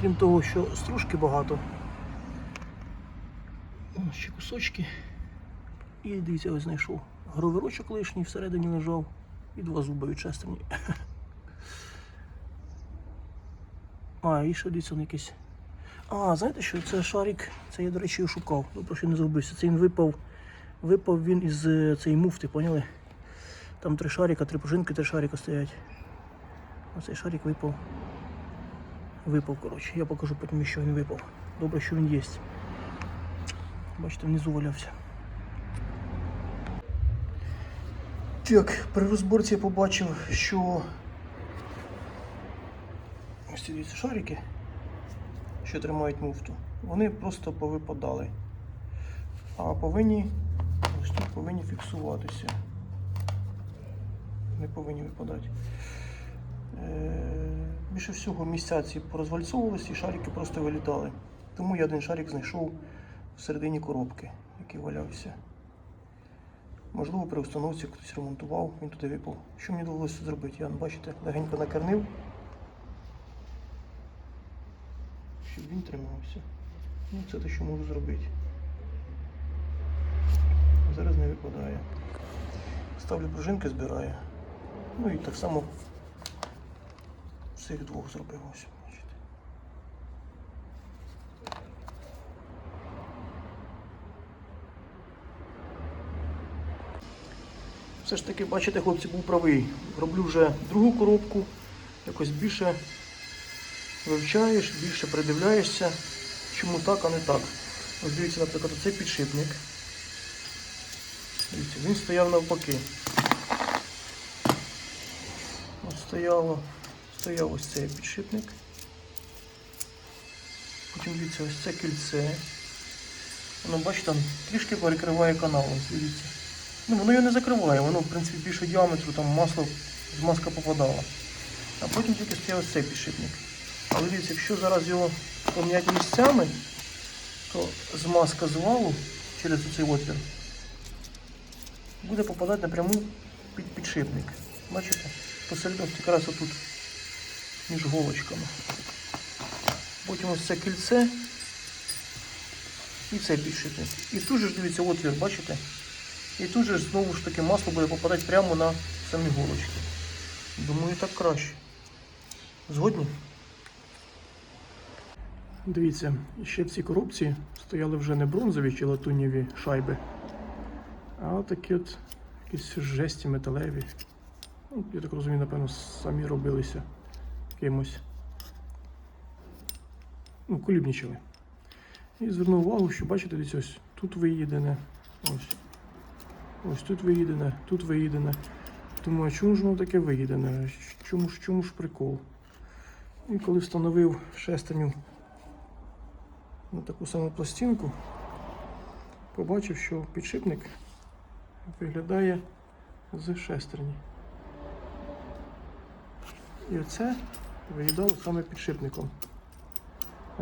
крім того, що стружки багато. Ось ще кусочки. І дивіться, ось знайшов. Гровирочок лишній всередині лежав. І два зуби від шестерні. А, і ще дивіться, он якийсь. А, знаєте що? Це шарик, це я, до речі, його шукав. Добре, що не загубився. Це він випав. Випав він із е, цієї муфти, поняли? Там три шарика, три пружинки, три шарика стоять. Оцей шарик випав. Випав, коротше. Я покажу потім, що він випав. Добре, що він є. Бачите, внизу валявся. Так, при розборці я побачив, що ось ці шарики, що тримають муфту, вони просто повипадали. А повинні ось тут повинні фіксуватися. Не повинні випадати. Е, Більше всього місця ці порозвальцовувалися і шарики просто вилітали. Тому я один шарик знайшов всередині коробки, який валявся. Можливо, при установці хтось ремонтував, він туди випав. Що мені довелося зробити? Я, бачите, легенько накернив, щоб він тримався. Ну, це те, що можу зробити. Зараз не випадає. Ставлю пружинки, збираю. Ну і так само цих двох зробив ось. Бачите. Все ж таки, бачите, хлопці, був правий. Роблю вже другу коробку, якось більше вивчаєш, більше придивляєшся, чому так, а не так. Ось дивіться, наприклад, оцей підшипник. Дивіться, він стояв навпаки. От стояло, стояв ось цей підшипник. Потім дивіться, ось це кільце. Воно, бачите, там трішки перекриває канал, ось дивіться. Ну, воно його не закриває, воно, в принципі, більше діаметру, там масло, змазка попадала. А потім тільки стояв ось цей підшипник. Але дивіться, якщо зараз його поміняти місцями, то змазка з валу через цей отвір буде попадати напряму під підшипник. Бачите? Посередині якраз отут між голочками. Потім ось це кільце і цей підшипник. І тут же ж дивіться отвір, бачите? І тут же знову ж таки масло буде попадати прямо на самі голочки. Думаю, так краще. Згодні? Дивіться, ще в цій коробці стояли вже не бронзові чи латунєві шайби, а такі от якісь жесті металеві. Ну, я так розумію, напевно, самі робилися кимось. Ну, колібнічили. І звернув увагу, що бачите, десь ось тут виїдене, ось. Ось тут виїдене, тут виїдене. Думаю, чому ж воно таке виїдене? Чому ж, чому ж прикол? І коли встановив шестерню на таку саму пластинку, побачив, що підшипник виглядає з шестерні. І оце виїдало саме підшипником.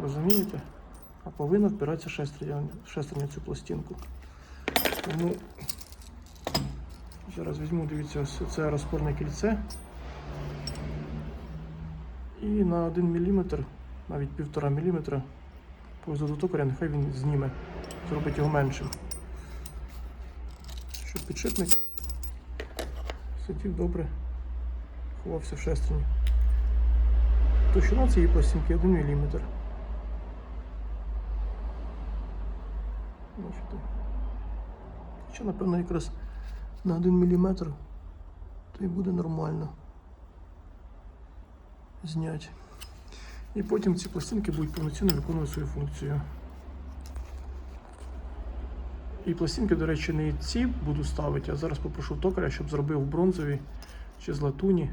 Розумієте? А повинна впиратися шестерня, в цю пластинку. Тому зараз візьму, дивіться, це розпорне кільце. І на 1 мм, навіть 1,5 мм, токаря, нехай він зніме, зробить його меншим. Щоб підшипник сидів добре, ховався в шестерні. Товщина цієї пластинки 1 мм. Бачите? Що, напевно, якраз на 1 мм, то і буде нормально зняти. І потім ці пластинки будуть повноцінно виконувати свою функцію. І пластинки, до речі, не ці буду ставити, а зараз попрошу токаря, щоб зробив бронзові чи з латуні.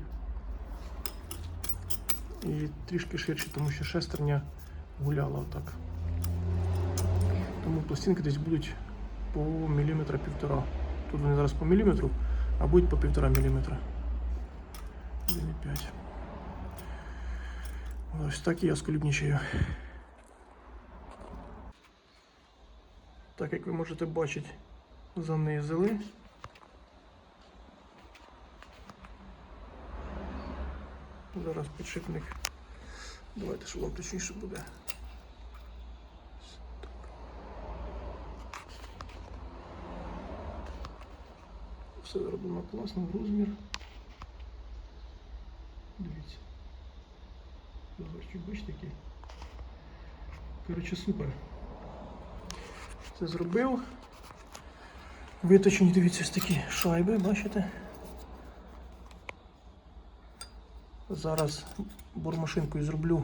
І трішки ширше, тому що шестерня гуляла отак. Тому пластинки десь будуть по міліметра півтора. Тут вони зараз по міліметру, а будуть по півтора міліметра. 1,5. Ось так і я сколібнічаю. Так як ви можете бачити, занизили. Зараз підшипник Давайте, щоб вам точніше буде. Все зроблено класно, розмір. Дивіться. Зазорчик, який. Коротше, супер. Це зробив. Виточені, дивіться, ось такі шайби, бачите? Зараз бормашинкою зроблю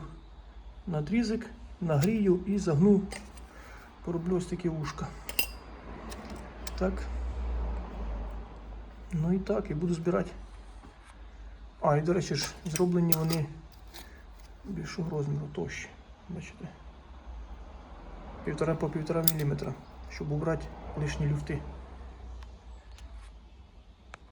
надрізик, нагрію і загну, пороблю ось такі вушка. Так. Ну і так, і буду збирати. А, і до речі ж, зроблені вони більшого розміру товщі. Бачите? Півтора по півтора міліметра, щоб убрати лишні люфти.